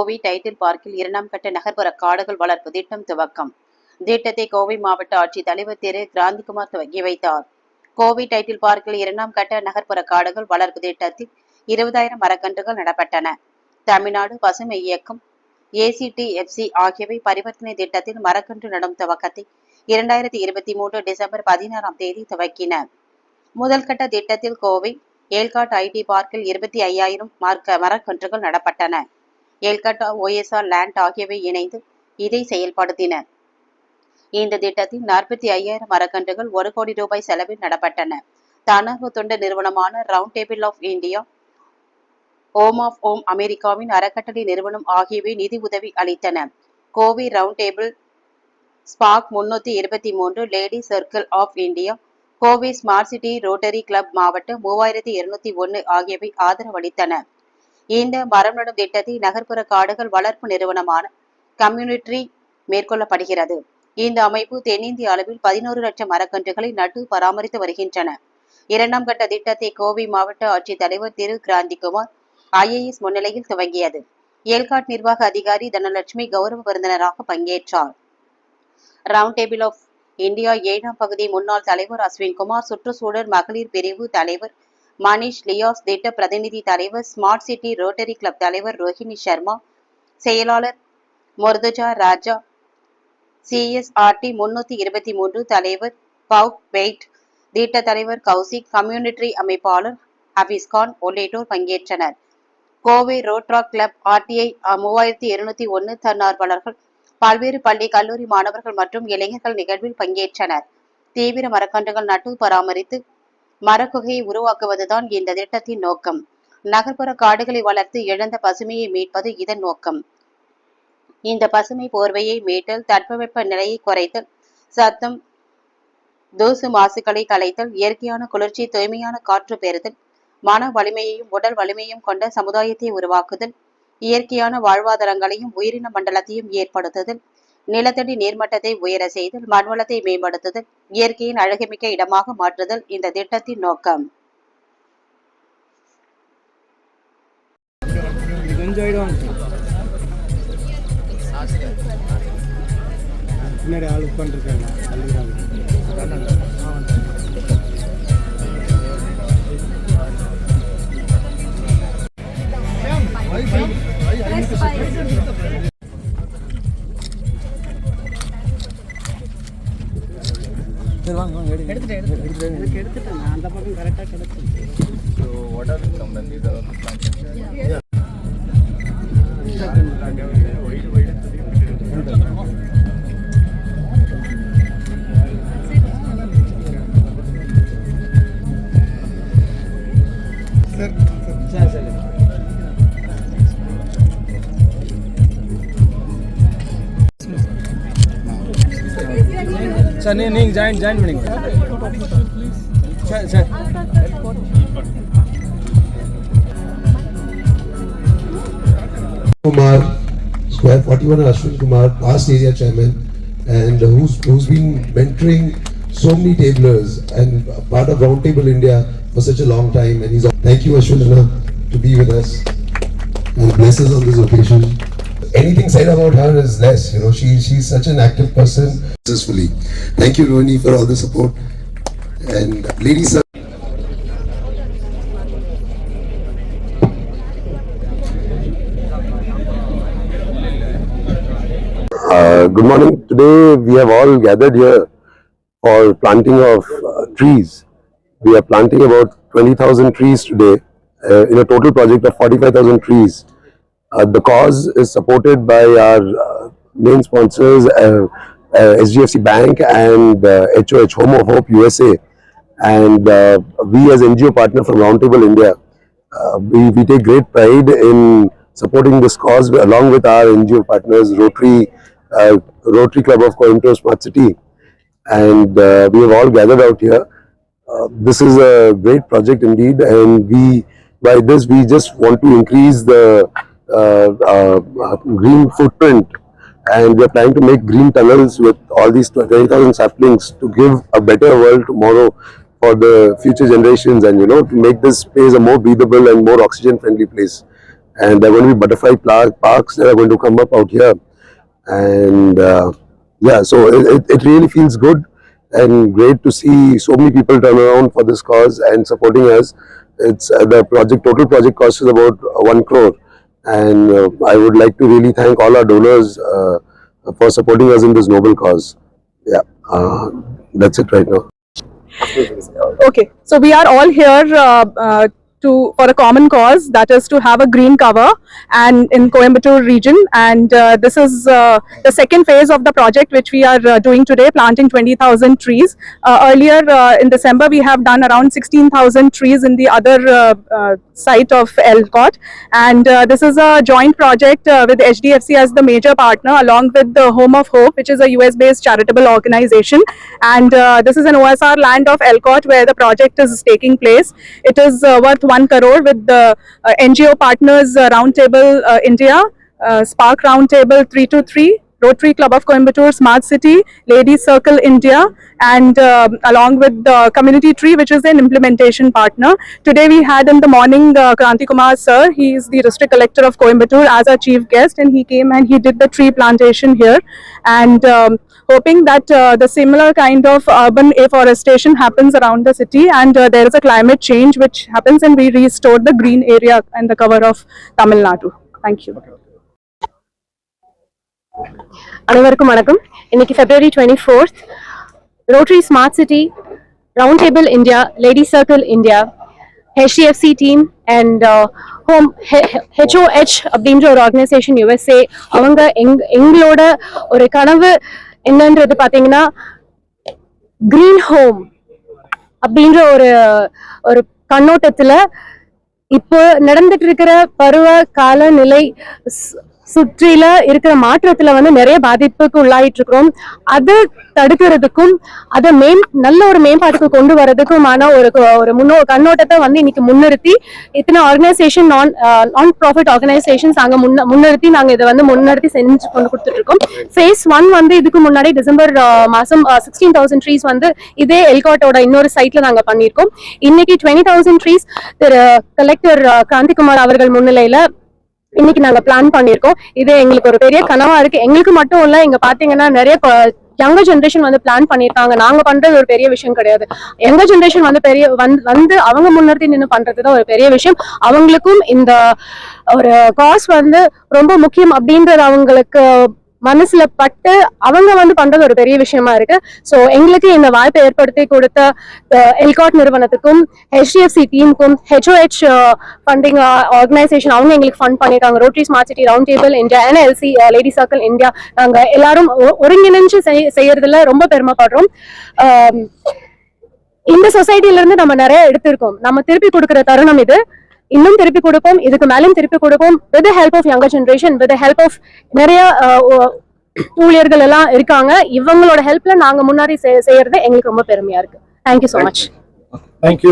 Kovai title பார்க்கில் இரண்டாம் கட்ட நகர்ப்புற காடுகள் வளர்ப்பு திட்டம் துவக்கம். திட்டத்தை கோவை மாவட்ட ஆட்சித் தலைவர் திரு. கிராந்திகுமார் துவக்கி வைத்தார். கோவை டைட்டில் பார்க்கில் இரண்டாம் கட்ட நகர்ப்புற காடுகள் வளர்ப்பு திட்டத்தில் இருபதாயிரம் மரக்கன்றுகள் நடப்பட்டன. தமிழ்நாடு பசுமை இயக்கம் ஏசிடிஎஃப்சி ஆகியவை பரிவர்த்தனை திட்டத்தில் மரக்கன்று நடும் துவக்கத்தை இரண்டாயிரத்தி இருபத்தி மூன்று டிசம்பர் பதினாறாம் தேதி துவக்கின. முதல் கட்ட திட்டத்தில் கோவை ஏல்காட் ஐடி பார்க்கில் இருபத்தி ஐயாயிரம் மார்க்க மரக்கன்றுகள் நடப்பட்டன. எல்கட்டா ஓஎஸ்ஆர் லேண்ட் ஆகியவை இணைந்து இதை செயல்படுத்தின. இந்த திட்டத்தில் நாற்பத்தி ஐயாயிரம் மரக்கன்றுகள் ஒரு கோடி ரூபாய் செலவில் நடப்பட்டன. தன்னார்வ தொண்டு நிறுவனமான round table of India Om of ஓம் அமெரிக்காவின் அறக்கட்டளை நிறுவனம் ஆகியவை நிதி உதவி அளித்தன. கோவை ரவுண்ட் டேபிள் ஸ்பாக் முன்னூத்தி இருபத்தி மூன்று lady circle of India Kovai smart city rotary club மாவட்டம் மூவாயிரத்தி இருநூத்தி ஒன்னு ஆகியவை ஆதரவளித்தன. இந்த மரம் நடும் திட்டத்தை நகர்ப்புற காடுகள் வளர்ப்பு நிறுவனமான கம்யூனிட்ரி மேற்கொள்ளப்படுகிறது. இந்த அமைப்பு தென்னிந்திய அளவில் பதினோரு லட்சம் மரக்கன்றுகளை நட்டு பராமரித்து வருகின்றன. இரண்டாம் கட்ட திட்டத்தை கோவை மாவட்ட ஆட்சித்தலைவர் திரு. கிராந்திகுமார் ஐஏஎஸ் முன்னிலையில் துவங்கியது. ஏல்காட் நிர்வாக அதிகாரி தனலட்சுமி கௌரவ விருந்தினராக பங்கேற்றார். ரவுண்ட் டேபிள் ஆஃப் இந்தியா ஏழாம் பகுதி முன்னாள் தலைவர் அஸ்வின் குமார் சுற்றுச்சூழல் மகளிர் பிரிவு தலைவர் மணிஷ் லியாஸ் திட்ட பிரதிநிதி தலைவர் ஸ்மார்ட் சிட்டி ரோட்டரி கிளப் தலைவர் ரோஹிணி சர்மா செயலாளர் முர்துஜா ராஜா சிஎஸ்ஆர்டி முன்னூத்தி இருபத்தி மூன்று தலைவர் பவுக் பெய்ட் திட்ட தலைவர் கௌசிக் கம்யூனிட்டி அமைப்பாளர் ஹபீஸ்கான் உள்ளிட்டோர் பங்கேற்றனர். கோவை ரோட்ரா கிளப் ஆர்டிஐ மூவாயிரத்தி இருநூத்தி ஒன்னு தன்னார்வலர்கள் பல்வேறு பள்ளி கல்லூரி மாணவர்கள் மற்றும் இளைஞர்கள் நிகழ்வில் பங்கேற்றனர். தீவிர மரக்கன்றுகள் நட்டு பராமரித்து மரக்குகையை உருவாக்குவதுதான் இந்த திட்டத்தின் நோக்கம். நகர்ப்புற காடுகளை வளர்த்து இழந்த பசுமையை மீட்பது இதன் நோக்கம். இந்த பசுமை போர்வையை மீட்டல் தட்பவெப்ப நிலையை குறைத்தல் சத்தம் தூசு மாசுகளை களைத்தல் இயற்கையான குளிர்ச்சி தூய்மையான காற்று பெறுதல் மன வலிமையையும் உடல் வலிமையும் கொண்ட சமுதாயத்தை உருவாக்குதல் இயற்கையான வாழ்வாதாரங்களையும் உயிரின மண்டலத்தையும் ஏற்படுத்துதல் நிலத்தடி நீர்மட்டத்தை உயர செய்தல் மண்வளத்தை மேம்படுத்துதல் இயற்கையின் அழகுமிக்க இடமாக மாற்றுதல் இந்த திட்டத்தின் நோக்கம். பின்னாடி ஆள் உட்காந்துருக்காங்க அழுகிறாங்க சரி வாங்க வாங்க. எடுங்க எடுத்துட்டேன் அந்த பக்கம் கரெக்டாக கிடச்சி So what are the Kumar, Square 41 Ashwin Kumar, past area chairman, and who's who's been mentoring so many tablers and part of Roundtable India for such a long time. And he's thank you Ashwin to be with us and bless on this occasion. Anything said about her is less, you know. She she's such an active person. Successfully, thank you Rohini for all the support. And ladies. sir, Uh, good morning. Today we have all gathered here for planting of uh, trees. We are planting about 20,000 trees today uh, in a total project of 45,000 trees. Uh, the cause is supported by our uh, main sponsors, uh, uh, SGFC Bank and HOH Home of Hope USA. And we as NGO partner from Roundtable India, we, we take great pride in supporting this cause along with our NGO partners, Rotary, uh, Rotary Club of Coimbatore Smart City, and uh, we have all gathered out here. Uh, this is a great project indeed, and we by this we just want to increase the green footprint, and we are planning to make green tunnels with all these 20,000 saplings to give a better world tomorrow for the future generations, and you know to make this place a more breathable and more oxygen friendly place. and there are going to be butterfly parks that are going to come up out here, and uh, yeah, so it, it, really feels good and great to see so many people turn around for this cause and supporting us. It's uh, the project total project cost is about uh, one crore, and uh, I would like to really thank all our donors uh, for supporting us in this noble cause. Yeah, uh, that's it right now. Okay, so we are all here uh, uh, to for a common cause that is to have a green cover and in Coimbatore region and uh, this is uh, the second phase of the project which we are uh, doing today planting 20,000 trees. Uh, earlier uh, in December we have done around 16,000 trees in the other uh, uh, site of Elcott and uh, this is a joint project uh, with HDFC as the major partner along with the Home of Hope which is a US based charitable organization and uh, this is an OSR land of Elcott where the project is taking place. It is uh, worth 1 crore with the uh, NGO partners uh, Roundtable uh, India, Spark Roundtable 323, Rotary Club of Coimbatore, Smart City, Ladies Circle India, and um along with the Community Tree, which is an implementation partner. Today we had in the morning uh, Kranti Kumar sir, he is the district collector of Coimbatore as our chief guest, and he came and he did the tree plantation here, and um, hoping that uh, the similar kind of urban afforestation happens around the city, and uh, there is a climate change which happens, and we restore the green area and the cover of Tamil Nadu. Thank you. அனைவருக்கும் வணக்கம். இன்னைக்கு February twenty fourth rotary smart city round table India lady circle India HDFC team and home HOH அப்படின்ற ஒரு organisation USA அவங்க எங் எங்களோட ஒரு கனவு என்னன்றது பார்த்தீங்கன்னா கிரீன் ஹோம் அப்படின்ற ஒரு ஒரு கண்ணோட்டத்தில் இப்போ நடந்துட்டு இருக்கிற பருவ காலநிலை சுற்றில இருக்கிற மாற்றத்துல வந்து நிறைய பாதிப்புக்கு உள்ளாயிட்டு இருக்கிறோம் அது தடுக்கிறதுக்கும் அதை மேம் நல்ல ஒரு மேம்பாட்டுக்கு கொண்டு வரதுக்குமான ஒரு ஒரு முன்னோ கண்ணோட்டத்தை வந்து இன்னைக்கு முன்னிறுத்தி இத்தனை ஆர்கனைசேஷன் நான் நான் ப்ராஃபிட் ஆர்கனைசேஷன்ஸ் அங்கே முன்ன முன்னிறுத்தி நாங்கள் இதை வந்து முன்னிறுத்தி செஞ்சு கொண்டு கொடுத்துட்டு இருக்கோம் ஃபேஸ் ஒன் வந்து இதுக்கு முன்னாடி டிசம்பர் மாதம் சிக்ஸ்டீன் தௌசண்ட் ட்ரீஸ் வந்து இதே எல்காட்டோட இன்னொரு சைட்ல நாங்கள் பண்ணியிருக்கோம். இன்னைக்கு டுவெண்ட்டி தௌசண்ட் ட்ரீஸ் திரு கலெக்டர் காந்திகுமார் அவர்கள் முன்னிலையில இன்னைக்கு நாங்க பிளான் பண்ணியிருக்கோம். இது எங்களுக்கு ஒரு பெரிய கனவா இருக்கு. எங்களுக்கு மட்டும் இல்ல இங்க பாத்தீங்கன்னா நிறைய யங்கர் ஜென்ரேஷன் வந்து பிளான் பண்ணியிருக்காங்க. நாங்க பண்றது ஒரு பெரிய விஷயம் கிடையாது. யங்கர் ஜென்ரேஷன் வந்து பெரிய வந்து வந்து அவங்க முன்னிறுத்தி நின்று பண்றதுதான் ஒரு பெரிய விஷயம். அவங்களுக்கும் இந்த ஒரு காஸ் வந்து ரொம்ப முக்கியம் அப்படின்றது அவங்களுக்கு மனசுல பட்டு அவங்க வந்து பண்றது ஒரு பெரிய விஷயமா இருக்கு. சோ எங்களுக்கு இந்த வாய்ப்பை ஏற்படுத்தி கொடுத்த எல்காட் நிறுவனத்துக்கும் ஹெச்டிஎஃப்சி டீமுக்கும் ஹெச்ஓஹெச் ஃபண்டிங் ஆர்கனைசேஷன் அவங்க எங்களுக்கு ஃபண்ட் பண்ணிருக்காங்க. Rotary smart city round table India NLC lady circle India நாங்க எல்லாரும் ஒ- ஒருங்கிணைஞ்சு செய்- செய்யறதுல ரொம்ப பெருமைப்படுறோம். இந்த சொசைட்டில இருந்து நம்ம நிறைய எடுத்திருக்கோம். நம்ம திருப்பி கொடுக்குற தருணம் இது. இன்னும் திருப்பி கொடுப்போம் இதுக்கு மேலும் திருப்பி கொடுப்போம். With help of younger generation with help of நிறைய ஊழியர்கள் எல்லாம் இருக்காங்க. இவங்களோட ஹெல்ப்ல நாங்க முன்னாடி செய்- செய்யறது எங்களுக்கு ரொம்ப பெருமையா இருக்கு. Thank you so much Thank